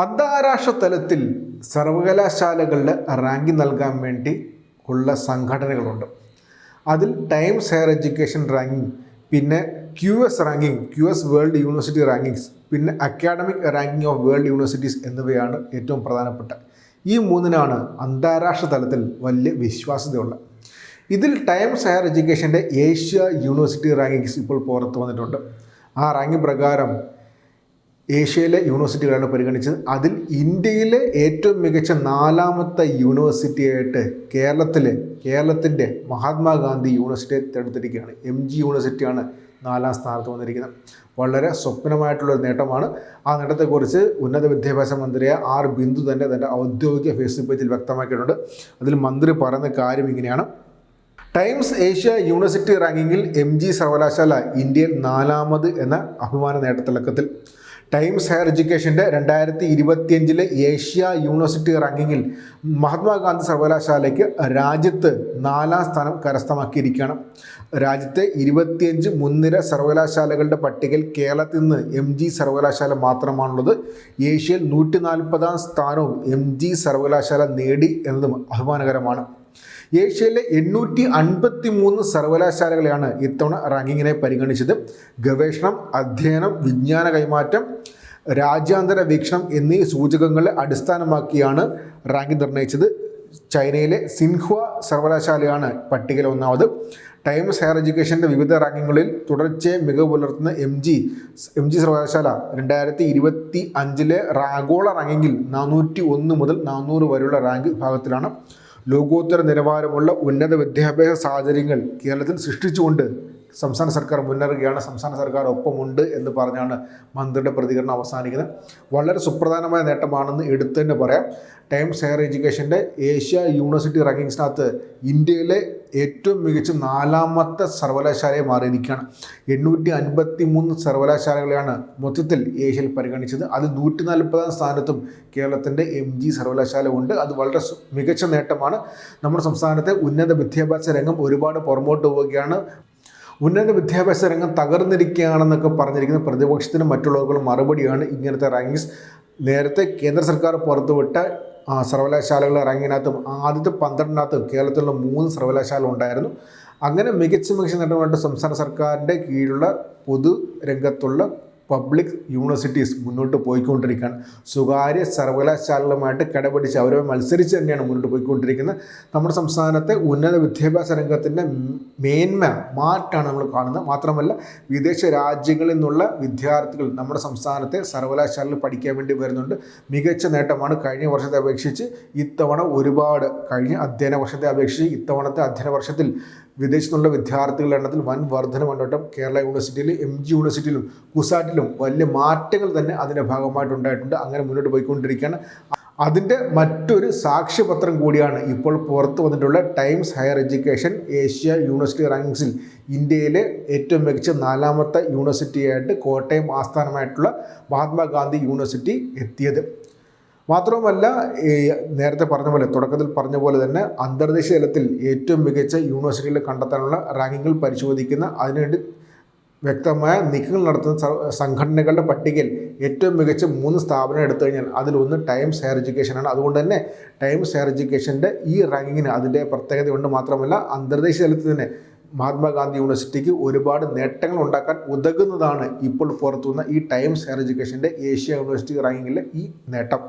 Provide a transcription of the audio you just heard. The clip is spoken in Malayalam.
അന്താരാഷ്ട്ര തലത്തിൽ സർവകലാശാലകളുടെ റാങ്കിങ് നൽകാൻ വേണ്ടി ഉള്ള സംഘടനകളുണ്ട്. അതിൽ ടൈംസ് ഹയർ എഡ്യൂക്കേഷൻ റാങ്കിങ് പിന്നെ Q S ranking Q S world university rankings പിന്നെ academic ranking of world universities എന്നിവയാണ് ഏറ്റവും പ്രധാനപ്പെട്ട. ഈ മൂന്നിനാണ് അന്താരാഷ്ട്ര തലത്തിൽ വലിയ വിശ്വാസ്യതയുള്ളത് ഇതിൽ ടൈംസ് ഹയർ എഡ്യൂക്കേഷന്റെ ഏഷ്യ യൂണിവേഴ്സിറ്റി റാങ്കിങ്സ് ഇപ്പോൾ പുറത്തു വന്നിട്ടുണ്ട്. ആ റാങ്കിങ് പ്രകാരം ഏഷ്യയിലെ യൂണിവേഴ്സിറ്റികളാണ് പരിഗണിച്ചത്. അതിൽ ഇന്ത്യയിലെ ഏറ്റവും മികച്ച നാലാമത്തെ യൂണിവേഴ്സിറ്റിയായിട്ട് കേരളത്തിലെ കേരളത്തിന്റെ മഹാത്മാഗാന്ധി യൂണിവേഴ്സിറ്റിയെ തിരഞ്ഞെടുത്തിരിക്കുകയാണ്. എം ജി യൂണിവേഴ്സിറ്റിയാണ് നാലാം സ്ഥാനത്ത് വന്നിരിക്കുന്നത്. വളരെ സ്വപ്നമായിട്ടുള്ളൊരു നേട്ടമാണ്. ആ നേട്ടത്തെക്കുറിച്ച് ഉന്നത വിദ്യാഭ്യാസ മന്ത്രിയായ ആർ ബിന്ദു തന്നെ തന്റെ ഔദ്യോഗിക ഫേസ്ബുക്ക് പേജിൽ വ്യക്തമാക്കിയിട്ടുണ്ട്. അതിൽ മന്ത്രി പറയുന്ന കാര്യം ഇങ്ങനെയാണ്. ടൈംസ് ഏഷ്യ യൂണിവേഴ്സിറ്റി റാങ്കിങ്ങിൽ എം ജി സർവകലാശാല ഇന്ത്യയിൽ നാലാമത് എന്ന അഭിമാന നേട്ടത്തിളക്കത്തിൽ ടൈംസ് ഹയർ എഡ്യൂക്കേഷന്റെ രണ്ടായിരത്തി ഇരുപത്തിയഞ്ചിലെ ഏഷ്യ യൂണിവേഴ്സിറ്റി റാങ്കിങ്ങിൽ മഹാത്മാഗാന്ധി സർവകലാശാലയ്ക്ക് രാജ്യത്ത് നാലാം സ്ഥാനം കരസ്ഥമാക്കിയിരിക്കുകയാണ്. രാജ്യത്തെ ഇരുപത്തിയഞ്ച് മുൻനിര സർവകലാശാലകളുടെ പട്ടികയിൽ കേരളത്തിൽ നിന്ന് എം ജി സർവകലാശാല മാത്രമാണുള്ളത്. ഏഷ്യയിൽ നൂറ്റി നാൽപ്പതാം സ്ഥാനവും എം ജി സർവകലാശാല നേടി എന്നതും അഭിമാനകരമാണ്. ഏഷ്യയിലെ എണ്ണൂറ്റി അൻപത്തി മൂന്ന് സർവകലാശാലകളെയാണ് ഇത്തവണ റാങ്കിങ്ങിനെ പരിഗണിച്ചത്. ഗവേഷണം അധ്യയനം വിജ്ഞാന കൈമാറ്റം രാജ്യാന്തര വീക്ഷണം എന്നീ സൂചകങ്ങളെ അടിസ്ഥാനമാക്കിയാണ് റാങ്കിംഗ് നിർണയിച്ചത്. ചൈനയിലെ സിൻഹ്വ സർവകലാശാലയാണ് പട്ടികയിൽ ഒന്നാമത് ടൈംസ് ഹയർ എഡ്യൂക്കേഷന്റെ വിവിധ റാങ്കിങ്ങുകളിൽ തുടർച്ചയായി മികവ് പുലർത്തുന്ന എം ജി എം ജി സർവകലാശാല രണ്ടായിരത്തി ഇരുപത്തി അഞ്ചിലെ ആഗോള റാങ്കിങ്ങിൽ നാനൂറ്റി ഒന്ന് മുതൽ നാനൂറ് വരെയുള്ള റാങ്ക് വിഭാഗത്തിലാണ്. ലോകോത്തര നിലവാരമുള്ള ഉന്നത വിദ്യാഭ്യാസ സാഹചര്യങ്ങൾ കേരളത്തിൽ സൃഷ്ടിച്ചുകൊണ്ട് സംസ്ഥാന സർക്കാർ മുന്നേറുകയാണ് സംസ്ഥാന സർക്കാർ ഒപ്പമുണ്ട് എന്ന് പറഞ്ഞാണ് മന്ത്രിയുടെ പ്രതികരണം അവസാനിക്കുന്നത്. വളരെ സുപ്രധാനമായ നേട്ടമാണെന്ന് എടുത്തു തന്നെ പറയാം. ടൈംസ് ഹയർ എഡ്യൂക്കേഷന്റെ ഏഷ്യ യൂണിവേഴ്സിറ്റി റാങ്കിങ്സിനകത്ത് ഇന്ത്യയിലെ ഏറ്റവും മികച്ച നാലാമത്തെ സർവകലാശാലയെ മാറിയിരിക്കുകയാണ്. എണ്ണൂറ്റി അൻപത്തി മൂന്ന് സർവകലാശാലകളെയാണ് മൊത്തത്തിൽ ഏഷ്യയിൽ പരിഗണിച്ചത്. അത് നൂറ്റി നാൽപ്പതാം സ്ഥാനത്തും കേരളത്തിന്റെ എം ജി സർവകലാശാല ഉണ്ട്. അത് വളരെ മികച്ച നേട്ടമാണ്. നമ്മുടെ സംസ്ഥാനത്തെ ഉന്നത വിദ്യാഭ്യാസ രംഗം ഒരുപാട് പുറമോട്ട് പോവുകയാണ്. ഉന്നത വിദ്യാഭ്യാസ രംഗം തകർന്നിരിക്കുകയാണെന്നൊക്കെ പറഞ്ഞിരിക്കുന്ന പ്രതിപക്ഷത്തിന് മറ്റുള്ളവർക്കുള്ള മറുപടിയാണ് ഇങ്ങനത്തെ റാങ്കിങ്സ് നേരത്തെ കേന്ദ്ര സർക്കാർ പുറത്തുവിട്ട സർവകലാശാലകളുടെ റാങ്കിനകത്തും ആദ്യത്തെ പന്ത്രണ്ടിനകത്തും കേരളത്തിലുള്ള മൂന്ന് സർവകലാശാല ഉണ്ടായിരുന്നു. അങ്ങനെ മികച്ച മികച്ച നേട്ടമായിട്ട് സംസ്ഥാന സർക്കാരിന്റെ കീഴിലുള്ള പൊതു രംഗത്തുള്ള പബ്ലിക് യൂണിവേഴ്സിറ്റീസ് മുന്നോട്ട് പോയിക്കൊണ്ടിരിക്കുകയാണ് സ്വകാര്യ സർവകലാശാലകളുമായിട്ട് കിടപിടിച്ച് അവരെ മത്സരിച്ച് തന്നെയാണ് മുന്നോട്ട് പോയിക്കൊണ്ടിരിക്കുന്നത്. നമ്മുടെ സംസ്ഥാനത്തെ ഉന്നത വിദ്യാഭ്യാസ രംഗത്തിന്റെ മേന്മ മാറ്റാണ് നമ്മൾ കാണുന്നത്. മാത്രമല്ല വിദേശ രാജ്യങ്ങളിൽ നിന്നുള്ള വിദ്യാർത്ഥികൾ നമ്മുടെ സംസ്ഥാനത്തെ സർവകലാശാലയിൽ പഠിക്കാൻ വേണ്ടി വരുന്നുണ്ട്. മികച്ച നേട്ടമാണ് കഴിഞ്ഞ വർഷത്തെ അപേക്ഷിച്ച് ഇത്തവണ ഒരുപാട് കഴിഞ്ഞ അധ്യയന വർഷത്തെ അപേക്ഷിച്ച് ഇത്തവണത്തെ അധ്യയന വർഷത്തിൽ വിദേശത്തുള്ള വിദ്യാർത്ഥികളുടെ എണ്ണത്തിൽ വൻ വർധന കണ്ടോട്ടം കേരള യൂണിവേഴ്സിറ്റിയിലും എം ജി യൂണിവേഴ്സിറ്റിയിലും കുസാറ്റിലും വലിയ മാറ്റങ്ങൾ തന്നെ അതിന്റെ ഭാഗമായിട്ടുണ്ടായിട്ടുണ്ട്. അങ്ങനെ മുന്നോട്ട് പോയിക്കൊണ്ടിരിക്കുകയാണ്. അതിന്റെ മറ്റൊരു സാക്ഷ്യപത്രം കൂടിയാണ് ഇപ്പോൾ പുറത്തു വന്നിട്ടുള്ള Times Higher Education Asia university റാങ്കിങ്സിൽ ഇന്ത്യയിലെ ഏറ്റവും മികച്ച നാലാമത്തെ യൂണിവേഴ്സിറ്റിയായിട്ട് കോട്ടയം ആസ്ഥാനമായിട്ടുള്ള മഹാത്മാഗാന്ധി യൂണിവേഴ്സിറ്റി എത്തിയത്. മാത്രവുമല്ല ഈ നേരത്തെ പറഞ്ഞ പോലെ തുടക്കത്തിൽ പറഞ്ഞ പോലെ തന്നെ അന്തർദേശീയ തലത്തിൽ ഏറ്റവും മികച്ച യൂണിവേഴ്സിറ്റികൾ കണ്ടെത്താനുള്ള റാങ്കിങ്ങുകൾ പരിശോധിക്കുന്ന അതിനുവേണ്ടി വ്യക്തമായ നീക്കങ്ങൾ നടത്തുന്ന സംഘടനകളുടെ പട്ടികയിൽ ഏറ്റവും മികച്ച മൂന്ന് സ്ഥാപനം എടുത്തു കഴിഞ്ഞാൽ അതിലൊന്ന് ടൈംസ് ഹയർ എഡ്യൂക്കേഷനാണ് അതുകൊണ്ട് തന്നെ ടൈംസ് ഹയർ എഡ്യൂക്കേഷന്റെ ഈ റാങ്കിങ്ങിന് അതിന്റെ പ്രത്യേകതയുണ്ട് മാത്രമല്ല അന്തർദേശീയ തലത്തിൽ തന്നെ മഹാത്മാഗാന്ധി യൂണിവേഴ്സിറ്റിക്ക് ഒരുപാട് നേട്ടങ്ങൾ ഉണ്ടാക്കാൻ ഉതകുന്നതാണ് ഇപ്പോൾ പുറത്തുവന്ന ഈ ടൈംസ് ഹയർ എഡ്യൂക്കേഷന്റെ ഏഷ്യ യൂണിവേഴ്സിറ്റി റാങ്കിങ്ങിലെ ഈ നേട്ടം.